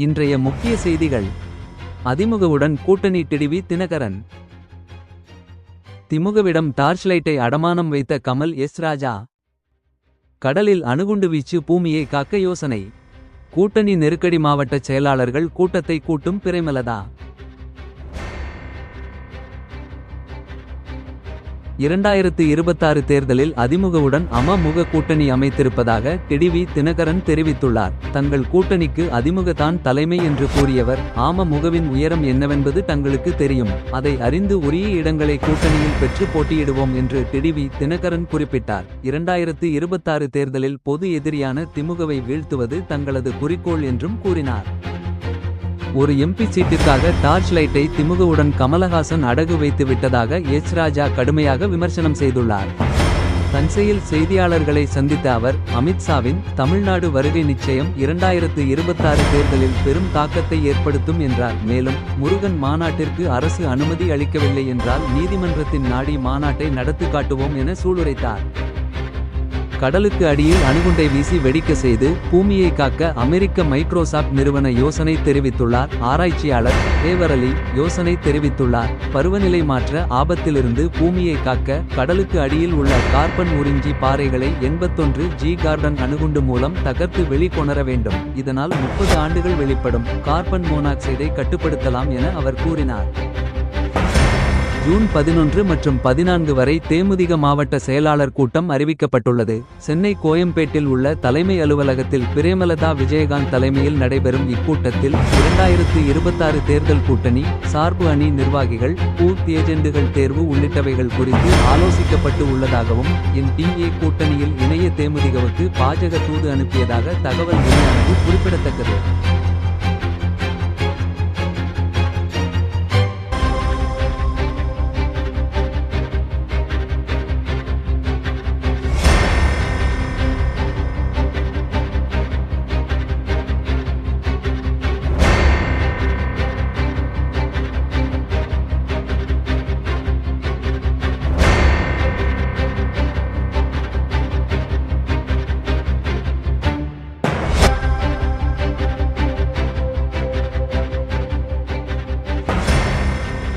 இன்றைய முக்கிய செய்திகள். அதிமுகவுடன் கூட்டணி டிடிவி தினகரன். திமுகவிடம் டார்ச் லைட்டை அடமானம் வைத்த கமல் எஸ் ராஜா. கடலில் அணுகுண்டு வீச்சு பூமியை காக்க யோசனை. கூட்டணி நெருக்கடி மாவட்ட செயலாளர்கள் கூட்டத்தை கூட்டும் பிரேமலதா. இரண்டாயிரத்து இருபத்தாறு தேர்தலில் அதிமுகவுடன் அமமுக கூட்டணி அமைத்திருப்பதாக டிடிவி தினகரன் தெரிவித்துள்ளார். தங்கள் கூட்டணிக்கு அதிமுக தான் தலைமை என்று கூறியவர் அமமுகவின் உயரம் என்னவென்பது தங்களுக்கு தெரியும். அதை அறிந்து உரிய இடங்களை கூட்டணியில் பெற்று போட்டியிடுவோம் என்று டிடிவி தினகரன் குறிப்பிட்டார். இரண்டாயிரத்து இருபத்தாறு தேர்தலில் பொது எதிரியான திமுகவை வீழ்த்துவது தங்களது குறிக்கோள் என்றும் கூறினார். ஒரு எம்பி சீட்டிற்காக டார்ச் லைட்டை திமுகவுடன் கமலஹாசன் அடகு வைத்து விட்டதாக எச் ராஜா கடுமையாக விமர்சனம் செய்துள்ளார். தஞ்சையில் செய்தியாளர்களை சந்தித்த அவர் அமித்ஷாவின் தமிழ்நாடு வருகை நிச்சயம் இரண்டாயிரத்து இருபத்தாறு தேர்தலில் பெரும் தாக்கத்தை ஏற்படுத்தும் என்றார். மேலும் முருகன் மாநாட்டிற்கு அரசு அனுமதி அளிக்கவில்லை என்றால் நீதிமன்றத்தின் நாடி மாநாட்டை நடத்தி காட்டுவோம் என சூளுரைத்தார். கடலுக்கு அடியில் அணுகுண்டை வீசி வெடிக்க செய்து பூமியை காக்க அமெரிக்க மைக்ரோசாப்ட் நிறுவன யோசனை தெரிவித்துள்ளார். ஆராய்ச்சியாளர் தேவரலி யோசனை தெரிவித்துள்ளார். பருவநிலை மாற்ற ஆபத்திலிருந்து பூமியை காக்க கடலுக்கு அடியில் உள்ள கார்பன் உறிஞ்சி பாறைகளை எண்பத்தொன்று ஜி கார்டன் அணுகுண்டு மூலம் தகர்த்து வெளிக்கொணர வேண்டும். இதனால் முப்பது ஆண்டுகள் வெளிப்படும். கார்பன் மோனாக்சைடை கட்டுப்படுத்தலாம் என அவர் கூறினார். ஜூன் பதினொன்று மற்றும் பதினான்கு வரை தேமுதிக மாவட்ட செயலாளர் கூட்டம் அறிவிக்கப்பட்டுள்ளது. சென்னை கோயம்பேட்டில் உள்ள தலைமை அலுவலகத்தில் பிரேமலதா விஜயகாந்த் தலைமையில் நடைபெறும் இக்கூட்டத்தில் இரண்டாயிரத்து இருபத்தாறு தேர்தல் கூட்டணி சார்பு அணி நிர்வாகிகள் பூத் ஏஜெண்டுகள் தேர்வு உள்ளிட்டவைகள் குறித்து ஆலோசிக்கப்பட்டு உள்ளதாகவும் என் டிஏ கூட்டணியில் இணைய தேமுதிகவுக்கு பாஜக தூது அனுப்பியதாக தகவல் வெளியானது குறிப்பிடத்தக்கது.